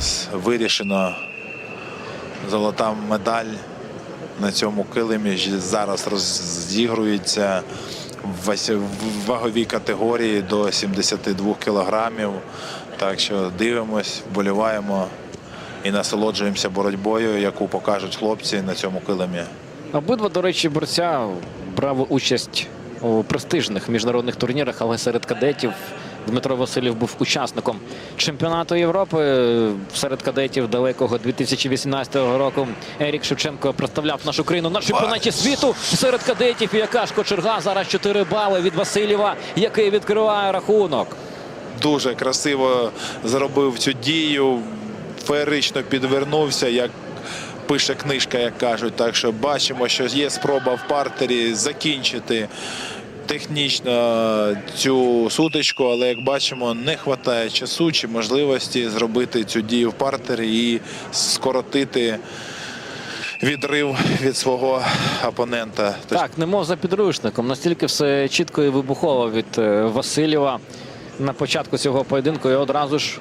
зараз вирішено. Золота медаль на цьому килимі зараз розігрується в ваговій категорії до 72 кілограмів. Так що дивимось, вболіваємо і насолоджуємося боротьбою, яку покажуть хлопці на цьому килимі. Обидва, до речі, борця брали участь у престижних міжнародних турнірах, але серед кадетів Дмитро Васильєв був учасником чемпіонату Європи серед кадетів далекого 2018 року. Ерік Шевченко представляв нашу країну на чемпіонаті світу серед кадетів. Яка ж кочерга зараз 4 бали від Васильєва, який відкриває рахунок. дуже красиво зробив цю дію, феєрично підвернувся, як пише книжка, як кажуть. Так що бачимо, що є спроба в партері закінчити технічно цю сутичку, але як бачимо, не вистачає часу чи можливості зробити цю дію в партері і скоротити відрив від свого опонента. Так, немов за підручником. Настільки все чітко і вибухово від е, Васильєва на початку цього поєдинку і одразу ж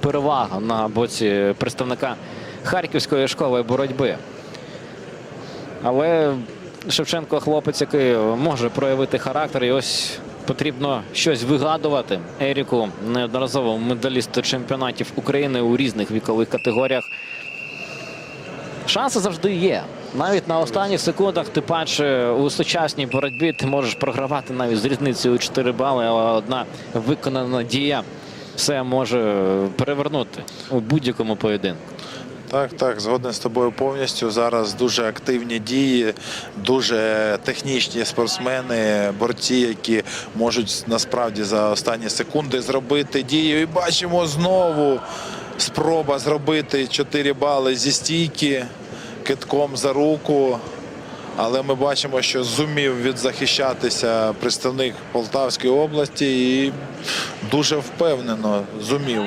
перевага на боці представника Харківської школи боротьби. Але Шевченко хлопець, який може проявити характер, і ось потрібно щось вигадувати. Еріку неодноразово медаліст чемпіонатів України у різних вікових категоріях. Шанси завжди є. Навіть на останніх секундах, ти паче у сучасній боротьбі ти можеш програвати навіть з різницею у 4 бали, але одна виконана дія все може перевернути у будь-якому поєдинку. Так, так, згоден з тобою повністю. Зараз дуже активні дії, дуже технічні спортсмени, борці, які можуть насправді за останні секунди зробити дію. І бачимо знову спроба зробити 4 бали зі стійки китком за руку. Але ми бачимо, що зумів відзахищатися представник Полтавської області і дуже впевнено зумів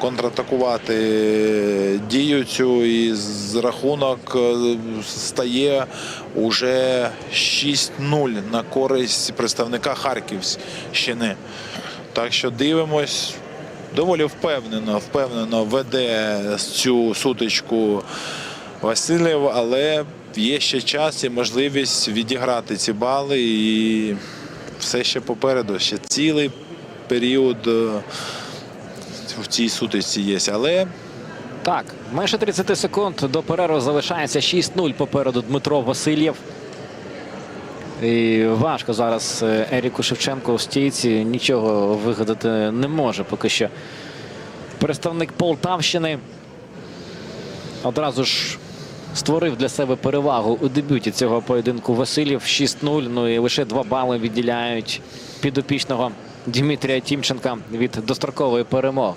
контратакувати дію цю і з рахунок е, стає уже 6-0 на користь представника Харківщини. Так що дивимось. Доволі впевнено, впевнено веде цю сутичку Васильєв, але є ще час і можливість відіграти ці бали. І все ще попереду. Ще цілий період е, в цій сутичці є. Але Так, менше 30 секунд до перерви залишається 6-0 попереду Дмитро Васильєв. І важко зараз е, Еріку Шевченку у стійці нічого вигадати не може поки що. Представник Полтавщини одразу ж створив для себе перевагу у дебюті цього поєдинку Васильєв 6-0. Ну і лише два бали відділяють підопічного Дмитрія Тімченка від дострокової перемоги.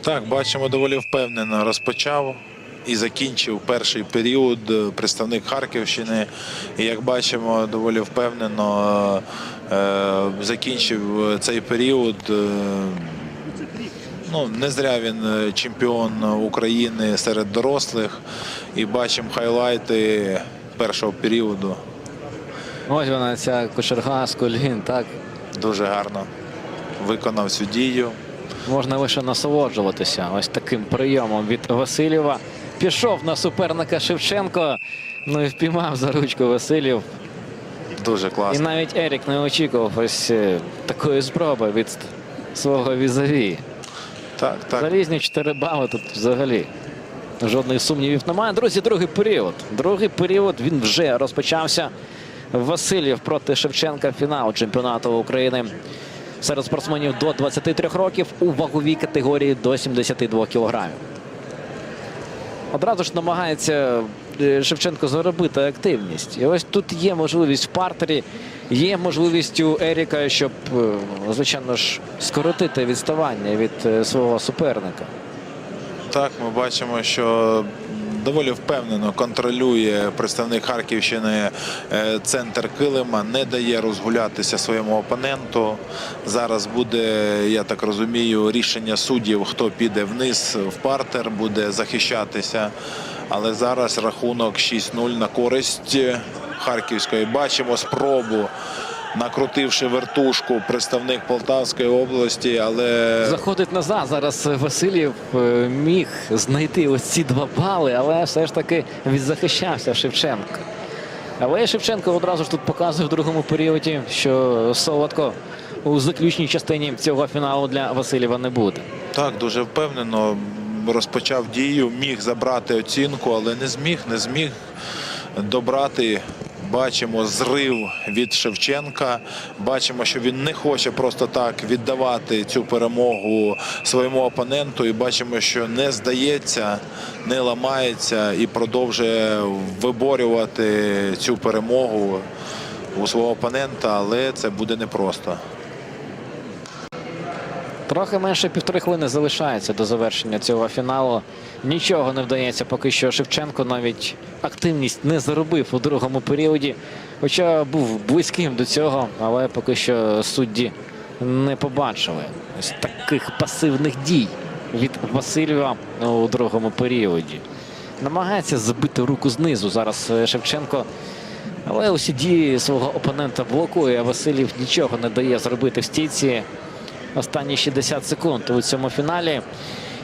так, бачимо, доволі впевнено розпочав і закінчив перший період е, представник Харківщини. І як бачимо, доволі впевнено е, закінчив цей період. Е, Ну, не зря він чемпіон України серед дорослих. І бачимо хайлайти першого періоду. Ось вона ця кочерга з колін. Так Дуже гарно виконав цю дію. можна лише насолоджуватися ось таким прийомом від Васильєва. Пішов на суперника Шевченко. Ну і впіймав за ручку Васильєв. Дуже класно. І навіть Ерік не очікував ось е, такої спроби від свого візаві. Так, так. Залізні 4 бали тут взагалі. Жодних сумнівів немає. Друзі, другий період. Другий період він вже розпочався. Васильєв проти Шевченка. Фінал чемпіонату України серед спортсменів до 23 років у ваговій категорії до 72 кілограмів. Одразу ж намагається е, Шевченко заробити активність. І ось тут є можливість в партері, є можливість у Еріка, щоб, е, звичайно ж, скоротити відставання від е, свого суперника. Так, ми бачимо, що доволі впевнено контролює представник Харківщини е, центр Килима, не дає розгулятися своєму опоненту. Зараз буде, я так розумію, рішення суддів, хто піде вниз в партер, буде захищатися. Але зараз рахунок 6-0 на користь Харківської. Бачимо спробу накрутивши вертушку представник Полтавської області, але Заходить назад. Зараз Васильєв е, міг знайти ось ці два бали, але все ж таки відзахищався Шевченко. Але Шевченко одразу ж тут показує в другому періоді, що солодко у заключній частині цього фіналу для Васильєва не буде. так дуже впевнено розпочав дію, міг забрати оцінку, але не зміг, не зміг добрати. Бачимо зрив від Шевченка. Бачимо, що він не хоче просто так віддавати цю перемогу своєму опоненту. І бачимо, що не здається, не ламається і продовжує виборювати цю перемогу у свого опонента, але це буде непросто. Трохи менше півтори хвилини залишається до завершення цього фіналу. Нічого не вдається поки що Шевченко навіть активність не заробив у другому періоді. Хоча був близьким до цього, але поки що судді не побачили ось таких пасивних дій від Васильєва у другому періоді. Намагається забити руку знизу зараз Шевченко. Але усі дії свого опонента блокує. а Васильєв нічого не дає зробити в стійці останні 60 секунд у цьому фіналі.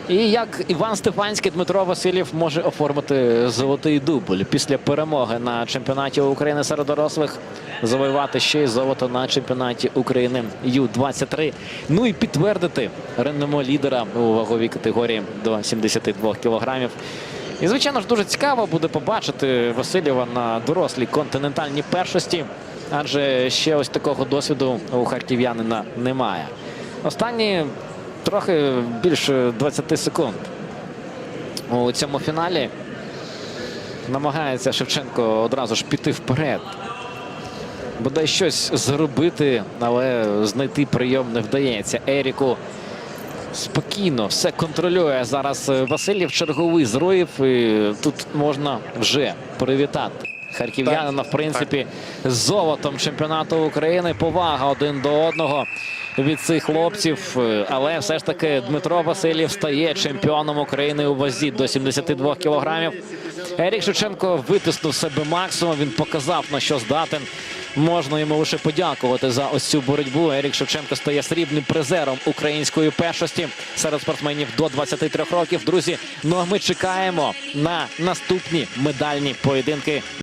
І як Іван Стефанський, Дмитро Васильєв може оформити золотий дубль після перемоги на чемпіонаті України серед дорослих, завоювати ще й золото на чемпіонаті України Ю-23. Ну і підтвердити реноме лідера у ваговій категорії до 72 кілограмів. І, звичайно ж, дуже цікаво буде побачити Васильєва на дорослій континентальній першості, адже ще ось такого досвіду у харків'янина немає. Останні трохи більше 20 секунд у цьому фіналі. Намагається Шевченко одразу ж піти вперед. Бодай щось зробити, але знайти прийом не вдається. Еріку спокійно все контролює зараз Васильєв черговий зроїв. І тут можна вже привітати. Харків'янина, в принципі, з золотом чемпіонату України. Повага один до одного від цих хлопців. Але все ж таки Дмитро Васильєв стає чемпіоном України у вазі до 72 кілограмів. Ерік Шевченко витиснув себе максимум. Він показав на що здатен. Можна йому лише подякувати за ось цю боротьбу. Ерік Шевченко стає срібним призером української першості серед спортсменів до 23 років. Друзі, ну а ми чекаємо на наступні медальні поєдинки.